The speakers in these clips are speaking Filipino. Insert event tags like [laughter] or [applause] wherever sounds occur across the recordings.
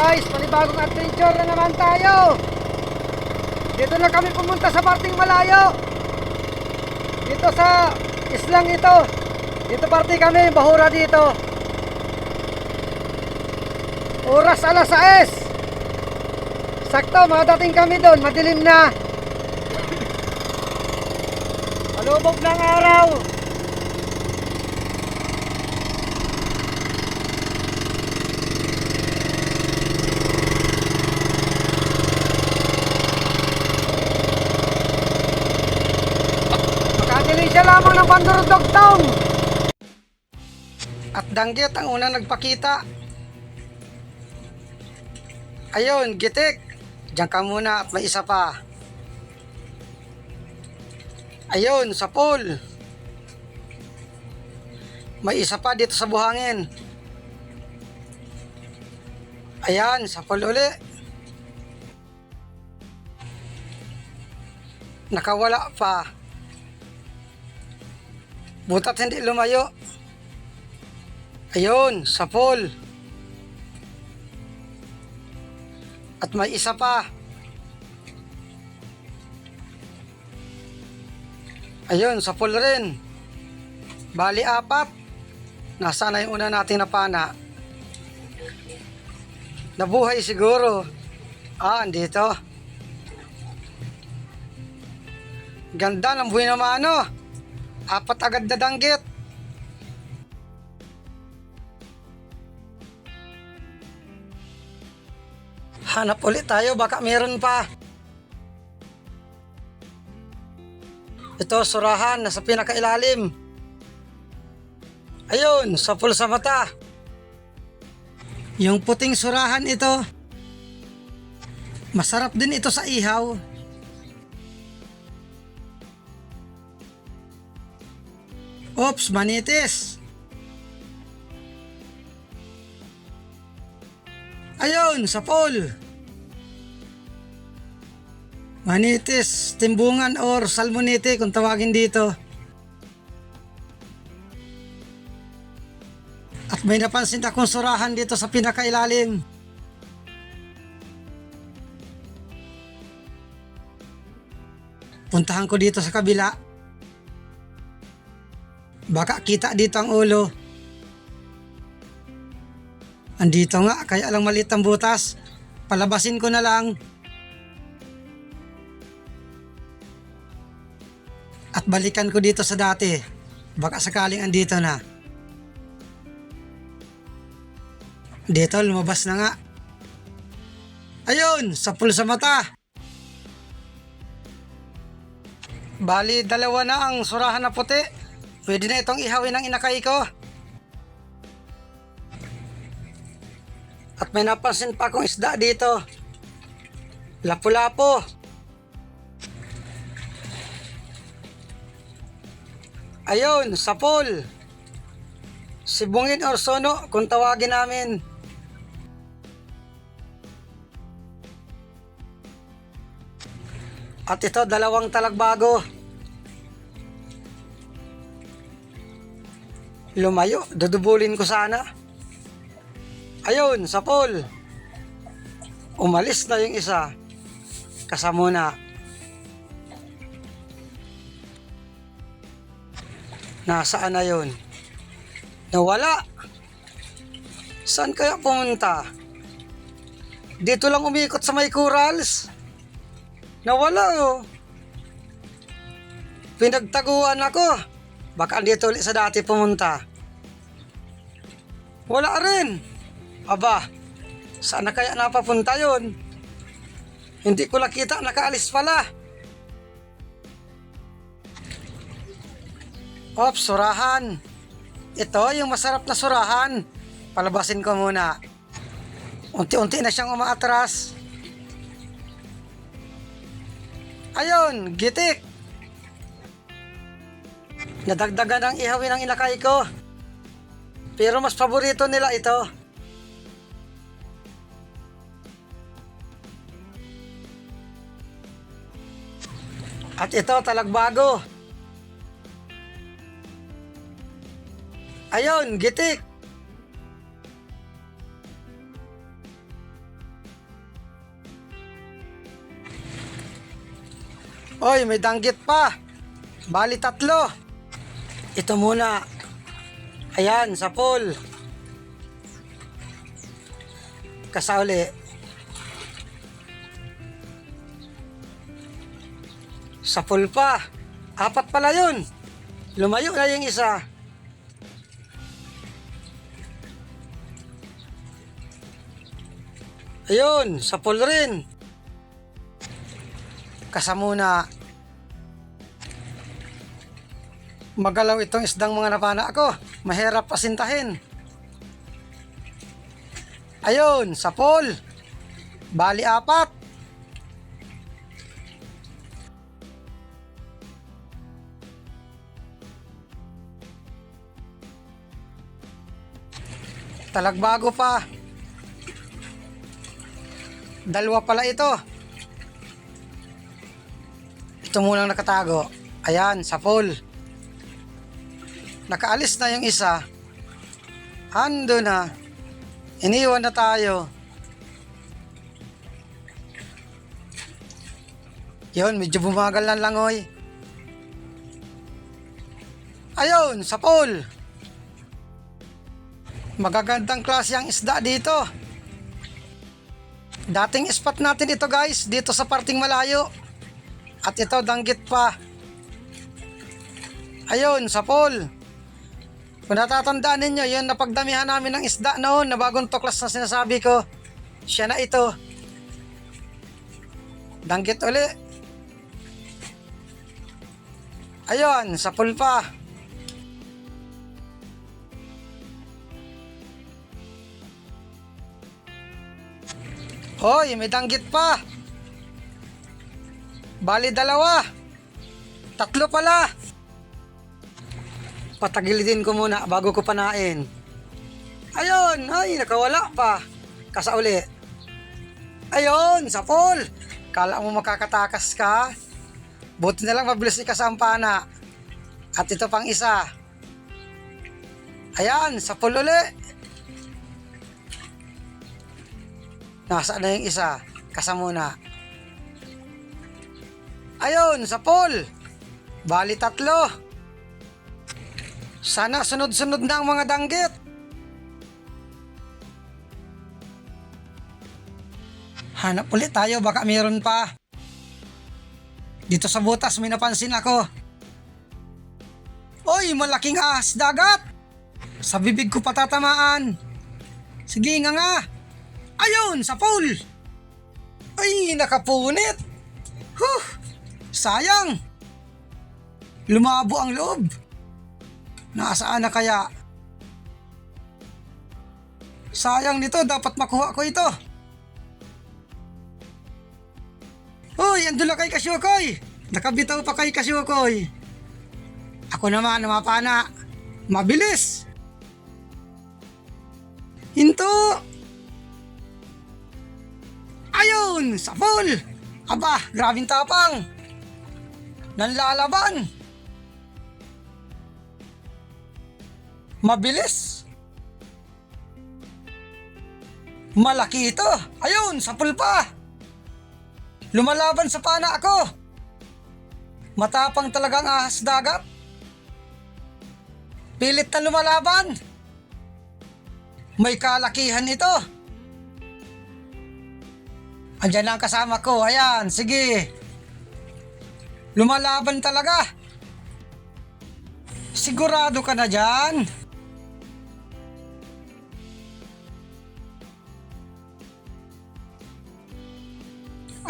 adventure na naman tayo. Dito na kami pumunta sa parting malayo. Dito sa islang ito. Dito party kami, bahura dito. Oras alas 6. Sakto, mga dating kami doon, madilim na. Palubog ng araw. Ng Pandurudog Town. At Danggit ang unang nagpakita. Ayun, gitik. Diyan ka muna at may isa pa. Ayun, sa pool. May isa pa dito sa buhangin. Ayan, sa pool uli. Nakawala pa. Butat hindi lumayo. Ayun, sa pool. At may isa pa. Ayun, sa pool rin. Bali apat. Nasaan na yung una nating napana? Nabuhay siguro. Ah, andito. Ganda ng buhay naman ano. Apat agad na danggit. Hanap ulit tayo, baka meron pa. Ito, surahan, nasa pinakailalim. Ayun, sa pool sa mata. Yung puting surahan ito. Masarap din ito sa ihaw. Oops, manitis. Ayun, sa pool. Manitis, timbungan or salmonite kung tawagin dito. At may napansin akong surahan dito sa pinakailalim. Puntahan ko dito sa kabila. Baka kita dito ang ulo. Andito nga, kaya lang maliit ang butas. Palabasin ko na lang. At balikan ko dito sa dati. Baka sakaling andito na. Dito, lumabas na nga. Ayun, sa pul sa mata. Bali, dalawa na ang surahan na puti. Pwede na itong ihawin ng inakay ko. At may napansin pa akong isda dito. Lapu-lapo. Ayun, sa pool. Sibungin or sono kung tawagin namin. At ito, dalawang talagbago. Lumayo, dudubulin ko sana. Ayun, sa pool. Umalis na yung isa. Kasamuna. Nasaan na yun? Nawala. Saan kaya pumunta? Dito lang umikot sa may corals. Nawala oh. Pinagtaguan ako. Baka andito ulit sa dati pumunta. Wala rin. Aba, saan na kaya napapunta yon? Hindi ko nakita, nakaalis pala. Ops, surahan. Ito yung masarap na surahan. Palabasin ko muna. Unti-unti na siyang umaatras. Ayun, gitik. Nadagdagan ang ihawin ng inakay ko. Pero mas paborito nila ito. At ito talagbago. Ayon, gitik. Oy, may danggit pa. Bali tatlo. Ito muna. Ayan, sa pool. Kasauli. Sa pool pa. Apat pala yun. Lumayo na yung isa. Ayun, sa pool rin. Kasamuna. Magalaw itong isdang mga napana ako. Mahirap pasintahin. Ayun, sa pool. Bali apat. Talagbago pa. Dalawa pala ito. Ito munang nakatago. Ayan, sa pool. Nakaalis na yung isa. Ando na. Iniwan na tayo. Yun, medyo bumagal ng langoy. Ayun, sa pool. Magagandang klase ang isda dito. Dating spot natin ito guys, dito sa parting malayo. At ito, danggit pa. Ayun, sa pool. Kung natatandaan ninyo, yun napagdamihan namin ng isda noon na bagong tuklas na sinasabi ko. Siya na ito. Danggit uli. Ayun, sa pool pa. Hoy, may danggit pa. Bali dalawa. Tatlo pala. Patagilidin ko muna bago ko panain. Ayun, ay nakawala pa. Kasauli. Ayun, sa pool. Kala mo makakatakas ka? Buti na lang mabilis ikasampana. At ito pang isa. Ayan, sa pool uli. Nasaan na yung isa? Kasamuna. Ayun, sa pool. Bali tatlo. Sana sunod-sunod na ang mga danggit. Hanap ulit tayo, baka mayroon pa. Dito sa butas may napansin ako. Oy, malaking ahas dagat! Sa bibig ko patatamaan. Sige nga nga. Ayun, sa pool. Ay, nakapunit. Huh, sayang. Lumabo ang loob. Nasaan na kaya? Sayang nito, dapat makuha ko ito. Hoy, andun na kay Kasyukoy. Nakabitaw pa kay Kasyukoy. Ako naman, namapana. Mabilis. Hinto. Ayun, sa pool. Aba, grabing tapang. Nanlalaban. Mabilis. Malaki ito. Ayun, sa pool pa. Lumalaban sa pana ako. Matapang talagang ahas dagat. Pilit na lumalaban. May kalakihan ito. Andiyan na kasama ko. Ayan, sige. Lumalaban talaga. Sigurado ka na dyan?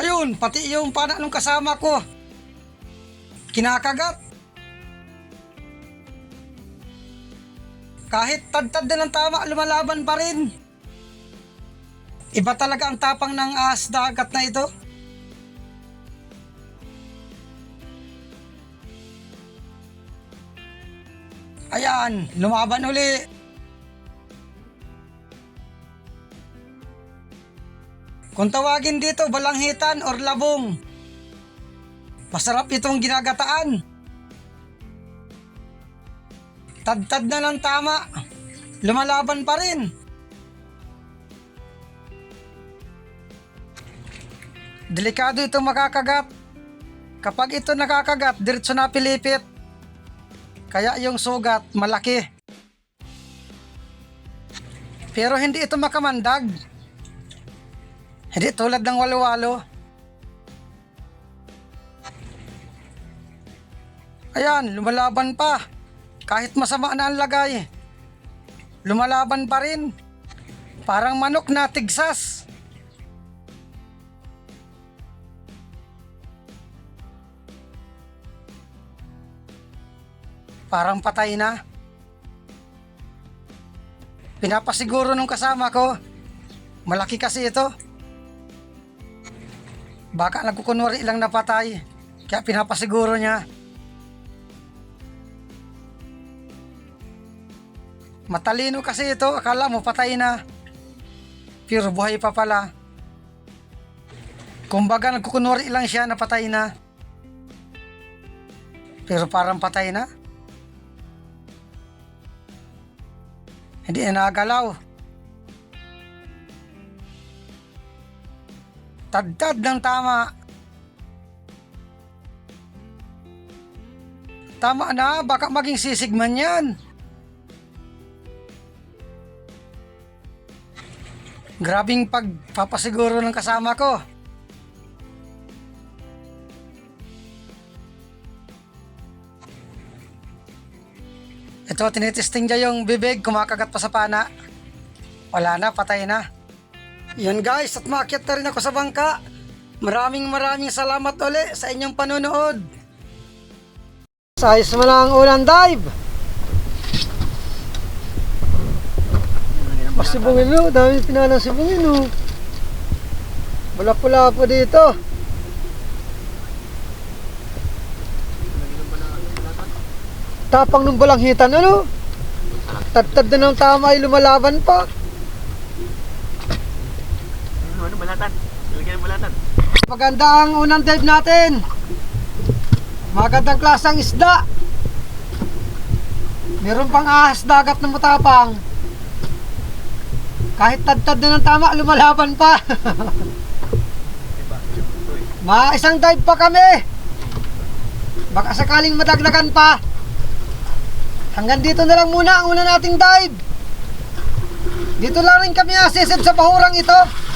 Ayun, pati yung pana nung kasama ko. Kinakagat. Kahit tad-tad na ng tama, lumalaban pa rin. Iba talaga ang tapang ng ahas dagat na ito. Ayan, lumaban uli. Kung tawagin dito, balanghitan or labong. Masarap itong ginagataan. Tad-tad na ng tama. Lumalaban pa rin. Delikado itong makakagat. Kapag ito nakakagat, diretso na pilipit. Kaya yung sugat malaki. Pero hindi ito makamandag. Hindi tulad ng walo-walo. Ayan, lumalaban pa. Kahit masama na ang lagay. Lumalaban pa rin. Parang manok na tigsas. Parang patay na. Pinapasiguro nung kasama ko. Malaki kasi ito. Baka nagkukunwari lang napatay. Kaya pinapasiguro niya. Matalino kasi ito. Akala mo patay na. Pero buhay pa pala. Kumbaga nagkukunwari lang siya na patay na. Pero parang patay na. Hindi na nagalaw. Tadtad ng tama. Tama na, baka maging sisigman yan. Grabing pagpapasiguro ng kasama ko. Ito, tinitesting niya yung bibig, kumakagat pa sa pana. Wala na, patay na. Yan guys, at maakyat na rin ako sa bangka. Maraming maraming salamat uli sa inyong panonood. Sayos mo na ang unang dive. Pasibungin mo, dami pinanang sibungin oh. Wala pula po dito. Tapang ng balanghitan ano? Tad-tad na ng tama ay lumalaban pa. Ano, ano, balatan? Lagyan ng balatan. Maganda ang unang dive natin. Magandang klasang isda. Meron pang ahas dagat na matapang. Kahit tad-tad na ng tama, lumalaban pa. [laughs] Ma, isang dive pa kami. Baka sakaling madagdagan pa. Hanggang dito na lang muna ang una nating dive. Dito lang rin kami asisip sa bahurang ito.